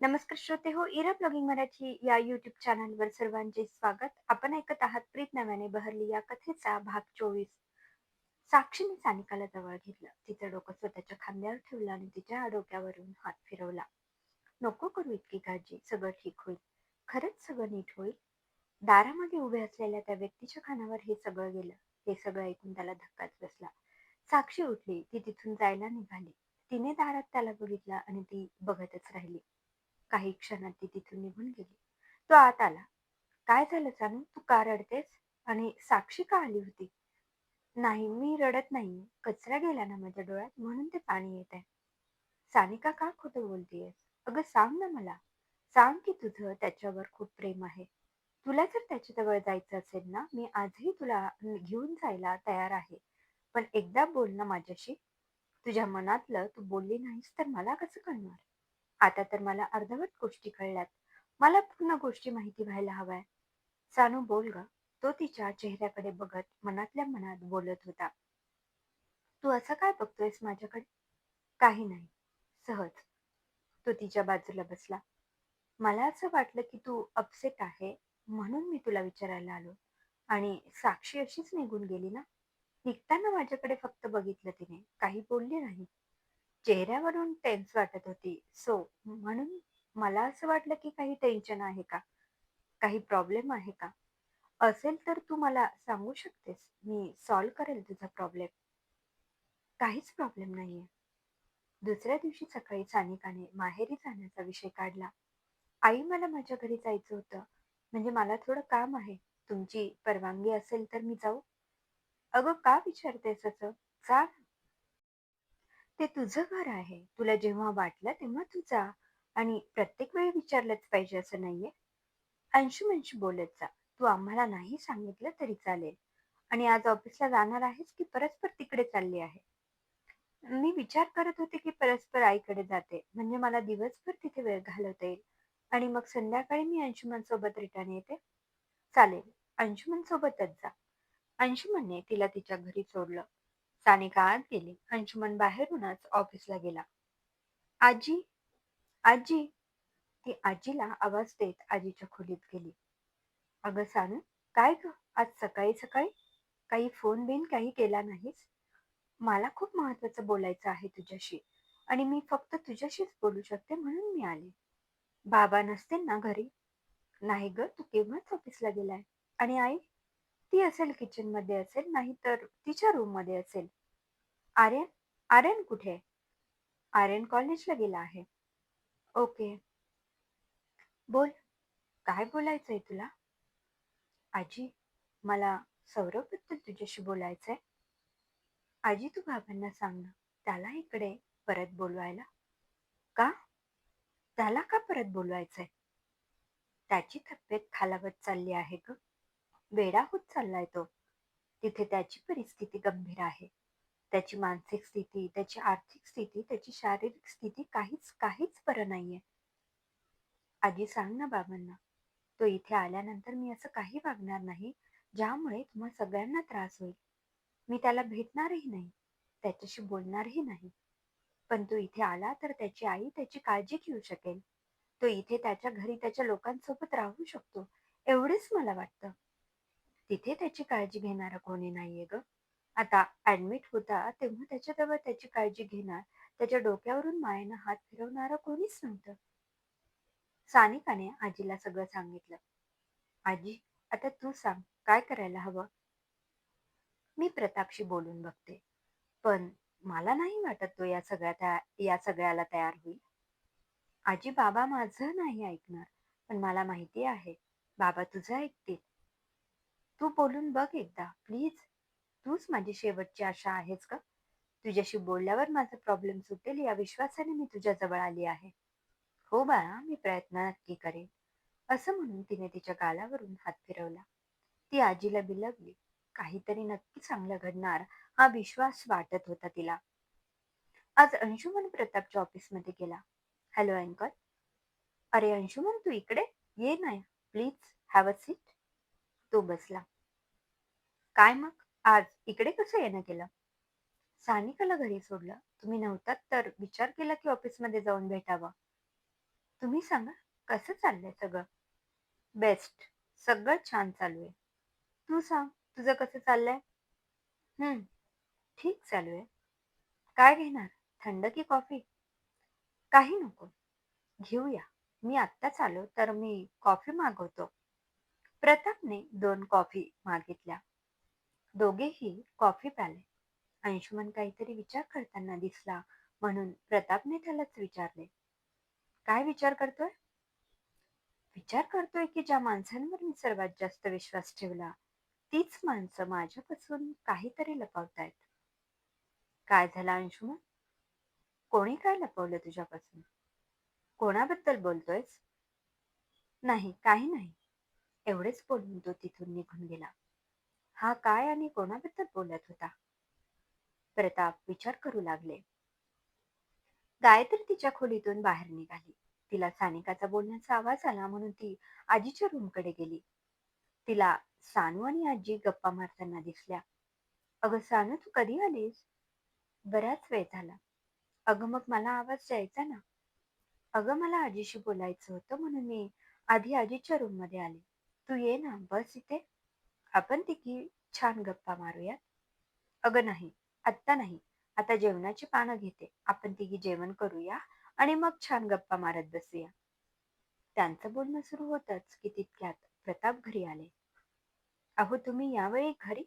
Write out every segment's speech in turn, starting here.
नमस्कार श्रोते हो इरा ब्लॉगिंग मराठी या युट्यूब चॅनलवर सर्वांचे स्वागत. आपण ऐकत आहात प्रीत नव्याने बहरली या कथेचा भाग चोवीस. साक्षीने सानिकाला जवळ घेतलं. तिचं डोकं स्वतःच्या खांद्यावर ठेवलं आणि तिच्या डोक्यावरून हात फिरवला. नको करू इतकी काळजी. सगळं ठीक होईल. खरंच सगळं नीट होईल. दारामध्ये उभे असलेल्या त्या व्यक्तीच्या खानावर हे सगळं गेलं. हे सगळं ऐकून त्याला धक्काच बसला. साक्षी उठली. ती तिथून जायला निघाली. तिने दारात त्याला बघितला आणि ती बघतच राहिली. काही क्षणात ती तिथून निघून गेली. तो आत आला. काय झालं सांग तू का रडतेस? आणि साक्षी का आली होती? नाही मी रडत नाही कचरा गेला ना माझ्या डोळ्यात म्हणून ते पाणी येत आहे. सानिका का खोटं बोलतीयस? अगं सांग ना मला. सांग की तुझं त्याच्यावर खूप प्रेम आहे. तुला जर त्याच्याजवळ जायचं असेल ना मी आजही तुला घेऊन जायला तयार आहे. पण एकदा बोल ना माझ्याशी. तुझ्या मनातलं तू बोलली नाहीस तर मला कसं कळणार? आता तर मला अर्धवट गोष्टी कळल्यात. मला पूर्ण गोष्टी माहिती व्हायला हव्या सानू बोल ग. तो तिच्या चेहऱ्याकडे बघत मनातल्या मनात बोलत होता. तू असं काय बघतोयस माझ्याकडे? काही नाही. सहज. तो तिच्या बाजूला बसला. मला असं वाटलं की तू अपसेट आहे म्हणून मी तुला विचारायला आलो. आणि साक्षी अशीच निघून गेली ना? निघताना माझ्याकडे फक्त बघितलं तिने. काही बोलली नाही. चेहऱ्यावरून टेन्स वाटत होती. सो म्हणून मला असं वाटलं की काही टेन्शन आहे का? काही प्रॉब्लेम आहे का? असेल तर तू मला सांगू शकतेस. मी सॉल्व करेल तुझा प्रॉब्लेम काहीच प्रॉब्लेम नाहीये. दुसऱ्या दिवशी सकाळी सानिकाने माहेरी जाण्याचा विषय काढला. आई मला माझ्या घरी जायचं होतं. म्हणजे मला थोडं काम आहे. तुमची परवानगी असेल तर मी जाऊ. अगं का विचारतेस असं? जा ते तुझं घर आहे. तुला जेव्हा वाटलं तेव्हा तू जा आणि प्रत्येक वेळी विचारलंच पाहिजे असं नाहीये. अंशू बोलत जा. तू आम्हाला नाही सांगितलं तरी चालेल. आणि आज ऑफिसला जाणार आहेस की परस्पर तिकडे चालली आहे? मी विचार करत होते की परस्पर आईकडे जाते. म्हणजे मला दिवसभर तिथे वेळ घालवता येईल. आणि मग संध्याकाळी मी अंशुमन सोबत रिटर्न येते. चालेल. अंशुमन सोबतच जा. अंशुमनने तिला तिच्या घरी सोडलं. सानिका आत गेली अंशुमन बाहेरूनच ऑफिसला गेला. आजी आजी ती आजीला आवाज देत आजीच्या खोलीत गेली. अगं सानू काय ग? आज सकाळी सकाळी काही फोन बिन काही केला नाहीस? मला खूप महत्वाचं बोलायचं आहे तुझ्याशी आणि मी फक्त तुझ्याशीच बोलू शकते म्हणून मी आले. बाबा नसते ना घरी? नाही ग तू केव्हाच ऑफिसला गेलाय? आणि आई? ती असेल किचनमध्ये असेल नाही तर तिच्या रूममध्ये असेल. आर्यन आर्यन कुठे? आर्यन कॉलेजला गेला आहे. ओके बोल. काय बोलायचंय तुला? आजी मला सौरभबद्दल तुझ्याशी बोलायचंय. आजी तू बाबांना सांग ना त्याला इकडे परत बोलवायला. का? त्याला का परत बोलवायचंय? त्याची तब्येत खालावत चालली आहे ग. वेडा होत चाललाय तो. तिथे त्याची परिस्थिती गंभीर आहे. त्याची मानसिक स्थिती त्याची आर्थिक स्थिती त्याची शारीरिक स्थिती काहीच काहीच बरं नाहीये. आजी सांग ना बाबांना तो इथे आल्यानंतर मी असं काही वागणार नाही ज्यामुळे तुम्हा सगळ्यांना त्रास होईल. मी त्याला भेटणारही नाही त्याच्याशी बोलणारही नाही. पण तो इथे आला तर त्याची आई त्याची काळजी घेऊ शकेल. तो इथे त्याच्या घरी त्याच्या लोकांसोबत राहू शकतो एवढेच मला वाटतं. तिथे त्याची काळजी घेणारं कोणी नाहीये ग. आता ऍडमिट होता तेव्हा त्याच्याजवळ त्याची काळजी घेणार त्याच्या डोक्यावरून मायेनं हात फिरवणारं कोणीच नव्हतं. सानिकाने आजीला सगळं सांगितलं. आजी आता तू सांग काय करायला हवं? मी प्रतापशी बोलून बघते. पण मला नाही वाटत तो या सगळ्या या सगळ्याला तयार होईल. आजी बाबा माझं नाही ऐकणार पण मला माहिती आहे. बाबा तुझं ऐकतील. तू बोलून बघ एकदा प्लीज. तूच माझी शेवटची आशा आहेस का? तुझ्याशी बोलल्यावर माझा प्रॉब्लेम सुटेल या विश्वासाने मी तुझ्या जवळ आली आहे. हो बाळा मी प्रयत्न नक्की करेन. असं म्हणून तिने तिच्या गालावरून हात फिरवला. ती आजीला बिलगली. काहीतरी नक्की चांगलं घडणार हा विश्वास वाटत होता तिला. आज अंशुमन प्रतापच्या ऑफिसमध्ये गेला. Hello uncle. अरे अंशुमन तू इकडे? ये ना प्लीज. Have a seat. तो बसला. काय मग? आज इकडे कसं येणं केलं? सानिकाला घरी सोडलं. तुम्ही नव्हतात तर विचार केला की ऑफिसमध्ये जाऊन भेटावं. तुम्ही सांगा कसं चाललंय सगळं? बेस्ट. सगळं छान चालू आहे. तू सांग तुझं कसं चाललंय? हम्म ठीक चालू आहे. काय घेणार? थंड की कॉफी? काही नको. घेऊया. मी आत्ताच आलो तर मी कॉफी मागवतो. प्रतापने दोन कॉफी मागितल्या. दोघेही कॉफी प्याले. अंशुमन काहीतरी विचार करताना दिसला म्हणून प्रतापने त्यालाच विचारले. काय विचार करतोय? विचार करतोय की ज्या माणसांवर मी सर्वात जास्त विश्वास ठेवला तीच माणसं माझ्यापासून काहीतरी लपवतायत. काय झालं अंशुमन? कोणी काय लपवलं तुझ्यापासून? कोणाबद्दल बोलतोयस? नाही काही नाही. एवढेच बोलून तो तिथून निघून गेला. हा काय आणि कोणाबद्दल बोलत होता? प्रताप विचार करू लागले. गायत्री तिच्या खोलीतून बाहेर निघाली. तिला सानिकाचा बोलण्याचा आवाज आला म्हणून ती आजीच्या रूमकडे गेली. तिला सानू आणि आजी गप्पा मारताना दिसल्या. अगं सानू तू कधी आलीस? बराच वेळ झाला. अगं मग मला आवाज द्यायचा ना? अगं मला आजीशी बोलायचं होतं म्हणून मी आधी आजीच्या रूममध्ये आले. तू ये ना बस इथे. आपण तिघी छान गप्पा मारूयात. अगं नाही आत्ता नाही. आता जेवणाची पानं घेते. आपण तिघी जेवण करूया आणि मग छान गप्पा मारत बसूया. त्यांचं बोलणं सुरू होतच की तितक्यात प्रताप घरी आले. अहो तुम्ही यावेळी घरी?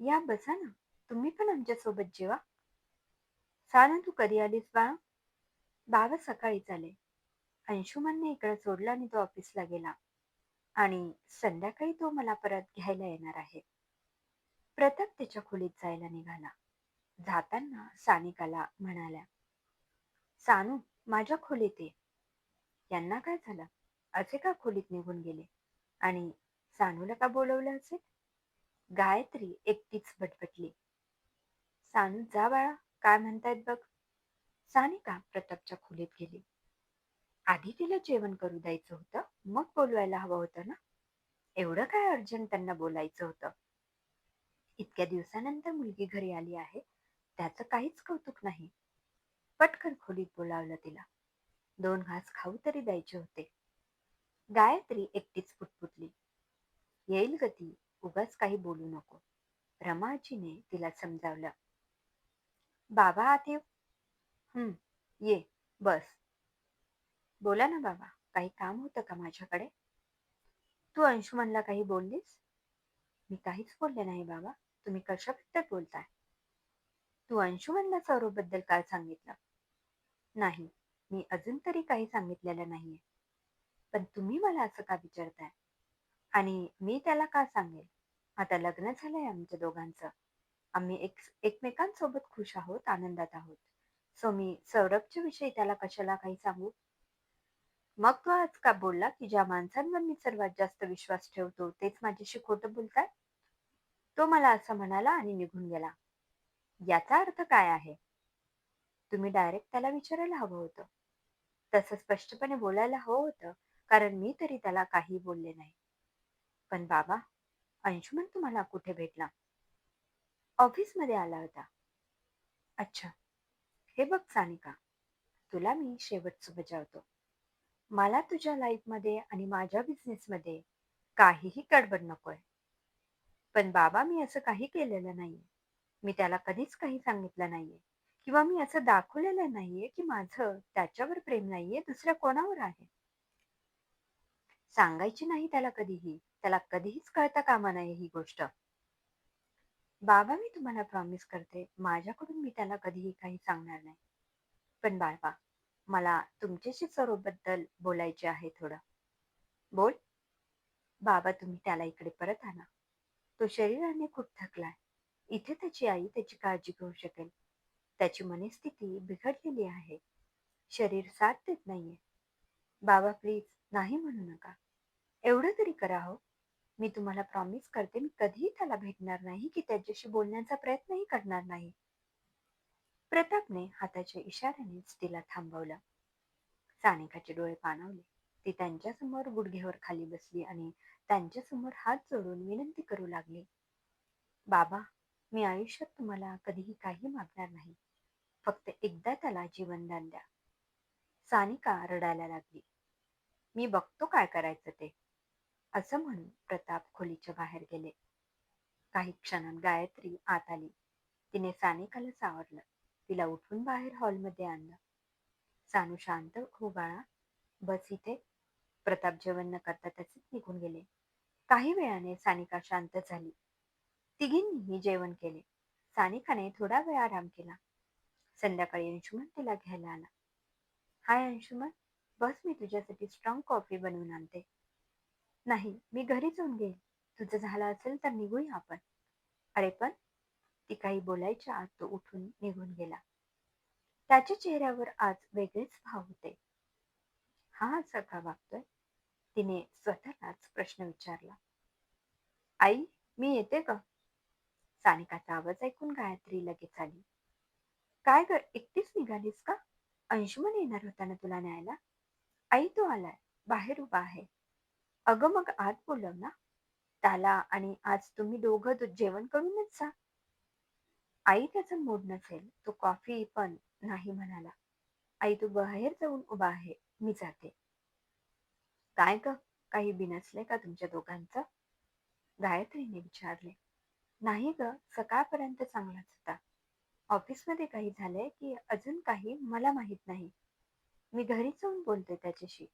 या बसा ना. तुम्ही पण आमच्यासोबत जेवा. ना तू कधी आलीस बाळा बाबा सकाळीच आले. अंशुमनने इकडे सोडला आणि तो ऑफिसला गेला. आणि संध्याकाळी तो मला परत घ्यायला येणार आहे. प्रताप त्याच्या खोलीत जायला निघाला. जाताना सानिकाला म्हणाल्या सानू माझ्या खोलीत ये. यांना काय झालं? असे का खोलीत निघून गेले? आणि सानूला का बोलवलं असेल? गायत्री एकटीच बटबटली. सानू जा बाळा काय म्हणतायत बघ. सानिका प्रतापच्या खोलीत गेली. आधी तिला जेवण करू द्यायचं होतं मग बोलवायला हवं होतं ना? एवढं काय अर्जंट त्यांना बोलायचं होतं? इतक्या दिवसानंतर मुलगी घरी आली आहे त्याचं काहीच कौतुक नाही. पटकन खोलीत बोलावलं तिला. दोन घास खाऊ तरी द्यायचे होते. गायत्री एकटीच पुटपुटली. येईल गती उगाच काही बोलू नको. रमाजीने तिला समजावलं. बाबा आत येऊ. हम्म ये बस. बोला ना बाबा. काही काम होतं का माझ्याकडे? तू अंशुमनला काही बोललीस? मी काहीच बोलले नाही बाबा. तुम्ही कशाबद्दल बोलताय? तू अंशुमनला सौरभबद्दल काय सांगितलं? नाही मी अजून तरी काही सांगितलेलं नाहीये. पण तुम्ही मला असं का विचारताय? आणि मी त्याला का सांगेल? आता लग्न झालंय आमच्या दोघांचं. आम्ही एक एकमेकांसोबत खुश आहोत आनंदात आहोत. सो मी सौरभच्या विषयी त्याला कशाला काही सांगू? मग तो आज का बोलला की ज्या माणसांवर मी सर्वात जास्त विश्वास ठेवतो तेच माझ्याशी खोटं बोलतात तो मला असं म्हणाला आणि निघून गेला. याचा अर्थ काय आहे? तुम्ही डायरेक्ट त्याला विचारायला हवं होतं. तसं स्पष्टपणे बोलायला हवं होतं कारण मी तरी त्याला काही बोलले नाही. पण बाबा अंशुमन तुम्हाला कुठे भेटला? ऑफिसमध्ये आला होता. अच्छा हे बघ सानिका तुला मी शेवटचं बजावतो. मला तुझ्या लाईफमध्ये आणि माझ्या बिझनेसमध्ये काहीही गडबड नकोय. पण बाबा मी असं काही केलेलं नाहीये. मी त्याला कधीच काही सांगितलं नाहीये. किंवा मी असं दाखवलेलं नाहीये की माझं त्याच्यावर प्रेम नाहीये दुसऱ्या कोणावर आहे? सांगायची नाही त्याला कधीही. त्याला कधीच कळता कामा नये ही गोष्ट. बाबा मी तुम्हाला प्रॉमिस करते माझ्याकडून मी त्याला कधीही काही सांगणार नाही. पण बाबा मला तुमच्याशी स्वरूपबद्दल बोलायचे आहे थोडं. बोल. बाबा तुम्ही त्याला इकडे परत आणा. तो शरीराने खूप थकलाय. इथे त्याची आई त्याची काळजी घेऊ शकेल. त्याची मनस्थिती बिघडलेली आहे. शरीर साथ देत नाहीये. बाबा प्लीज नाही म्हणू नका. एवढं तरी करा हो. मी तुम्हाला प्रॉमिस करते मी कधीही त्याला भेटणार नाही की त्याच्याशी बोलण्याचा प्रयत्नही करणार नाही. प्रतापने हाताच्या इशाऱ्यानेच तिला थांबवलं. सानिकाचे डोळे पाणवले. ती त्यांच्यासमोर गुडघेवर खाली बसली आणि त्यांच्यासमोर हात जोडून विनंती करू लागली. बाबा मी आयुष्यात तुम्हाला कधीही काही मागणार नाही. फक्त एकदा त्याला जीवनदान द्या. सानिका रडायला लागली. मी बघतो काय करायचं ते. असं म्हणून प्रताप खोलीच्या बाहेर गेले. काही क्षणात गायत्री आत आली. तिने सानिकाला सावरलं. तिला उठून बाहेर हॉलमध्ये आणलं. सानू शांत हो बाळा बस इथे. प्रताप जेवण न करता तसेच निघून गेले. काही वेळाने सानिका शांत झाली. तिघींनीही जेवण केले. सानिकाने थोडा वेळ आराम केला. संध्याकाळी अंशुमन तिला घ्यायला आला. हाय अंशुमन बस मी तुझ्यासाठी स्ट्रॉंग कॉफी बनवून आणते. नाही मी घरी जाऊन घेईन. तुझं झालं असेल तर निघूया आपण. अरे पण ती काही बोलायच्या आत तो उठून निघून गेला. त्याच्या चेहऱ्यावर आज वेगळेच भाव होते. हा असा का वागतोय तिने स्वतःलाच प्रश्न विचारला. आई मी येते का? सानिकाचा आवाज ऐकून गायत्री लगेच आली. काय ग एकटीच निघालीस का? अंशुमन येणार होता ना तुला न्यायला? आई तो आलाय बाहेर उभा आहे. अगं मग आत बोलव ना. त्याला आणि आज तुम्ही दोघं जेवण करूनच जा. आई त्याचा मूड नसेल तो कॉफी पण नाही म्हणाला. आई तू बाहेर जाऊन उभा आहे मी जाते. काय ग काही बिनसले का तुमच्या दोघांचं? गायत्रीने विचारले. नाही ग सकाळपर्यंत चांगलाच होता. ऑफिसमध्ये काही झालंय की अजून काही मला माहीत नाही. मी घरी जाऊन बोलते त्याच्याशी.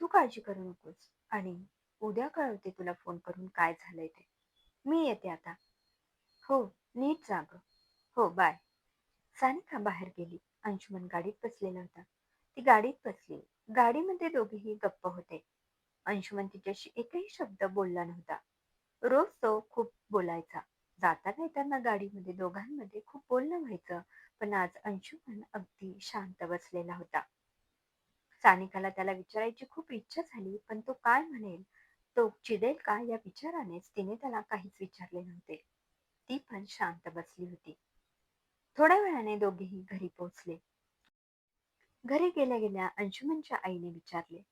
तू काळजी करू नकोस. आणि उद्या कळवते तुला फोन करून काय झालंय ते. मी येते आता. हो नीट जाग हो बाय. सानिका बाहेर गेली. अंशुमन गाडीत बसलेला होता. ती गाडीत बसली. गाडीमध्ये दोघेही गप्प होते. अंशुमन तिच्याशी एकही शब्द बोलला नव्हता. रोज तो खूप बोलायचा. जाताना येताना गाडीमध्ये दोघांमध्ये खूप बोलणं व्हायचं पण आज अंशुमन अगदी शांत बसलेला होता. सानिकाला त्याला विचारायची खूप इच्छा झाली पण तो काय म्हणेल? तो चिडेल का या विचारानेच तिने त्याला काहीच विचारले नव्हते. ती पण शांत बसली होती. थोड्या वेळाने दोघेही घरी पोहोचले. घरी गेल्या गेल्या अंशुमनच्या आईने विचारले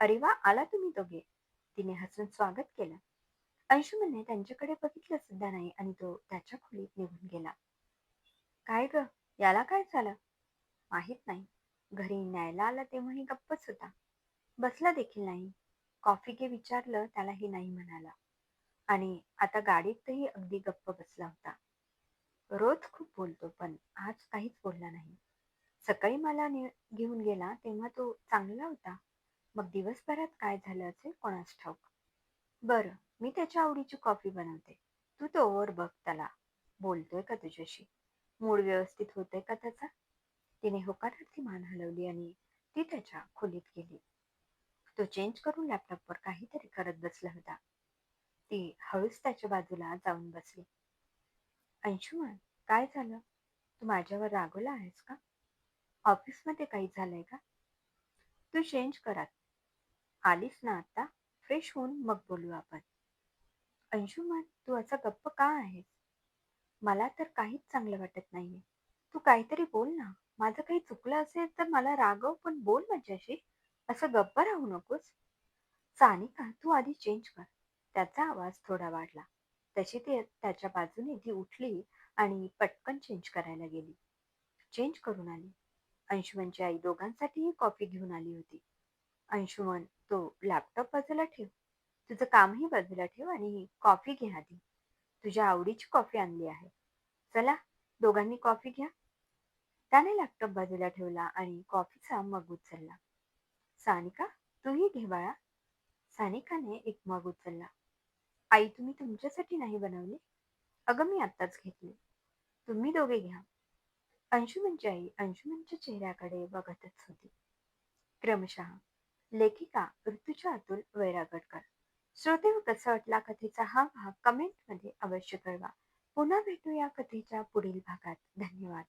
अरे वा आला तुम्ही दोघे? तिने हसून स्वागत केलं. अंशुमनने त्यांच्याकडे बघितलं सुद्धा नाही आणि तो त्याच्या खोलीत निघून गेला. काय ग याला काय झालं? माहीत नाही. घरी न्यायला आला तेव्हाही गप्पच होता. बसला देखील नाही. कॉफी घे विचारलं त्यालाही नाही म्हणाला. आणि आता गाडीतही अगदी गप्प बसला होता. रोज खूप बोलतो पण आज काहीच बोलला नाही. सकाळी मला ने- घेऊन गेला तेव्हा तो चांगला होता. मग दिवसभरात काय झालं असेल कोणास ठाऊक? बरं मी त्याच्या आवडीची कॉफी बनवते. तू तो ओवर बघ त्याला. बोलतोय का तुझ्याशी? मूड व्यवस्थित होतोय का त्याचा? तिने होकारार्थी मान हलवली आणि ती त्याच्या खोलीत गेली. तो चेंज करून लॅपटॉपवर काहीतरी करत बसला होता. ती हळूच त्याच्या बाजूला जाऊन बसली. अंशुमन काय झालं? तू माझ्यावर रागवला आहेस का? ऑफिसमध्ये काही झालंय का? तू चेंज करात आलीस ना आता? फ्रेश होऊन मग बोलू आपण. अंशुमन तू असा गप्प का आहेस? मला तर काहीच चांगलं वाटत नाहीये. तू काहीतरी बोल ना. माझं काही चुकलं असेल तर मला रागव पण बोल माझ्याशी. असं गप्प राहू नकोस. सानिका तू आधी चेंज कर. त्याचा आवाज थोडा वाढला. तशी ती त्याच्या बाजूने ती उठली आणि पटकन चेंज करायला गेली. चेंज करून आली. अंशुमनची आई दोघांसाठीही कॉफी घेऊन आली होती. अंशुमन तो लॅपटॉप बाजूला ठेव. तुझं कामही बाजूला ठेव आणि कॉफी घे आधी. तुझ्या आवडीची कॉफी आणली आहे. चला दोघांनी कॉफी घ्या. त्याने लॅपटॉप बाजूला ठेवला आणि कॉफीचा मग उचलला. सानिका तूही घे बाळा. सानिकाने एक मग उचलला. आई तुम्ही तुमच्यासाठी नाही बनवले? अगं मी आत्ताच घेतले. तुम्ही दोघे घ्या. अंशुमनची आई अंशुमनच्या चेहऱ्याकडे बघतच होती. क्रमशः लेखिका ऋतुजा अतुल वैरागडकर श्रोते व कसा वाटला कथेचा हा भाग? कमेंटमध्ये अवश्य कळवा. पुन्हा भेटूया कथेच्या पुढील भागात. धन्यवाद.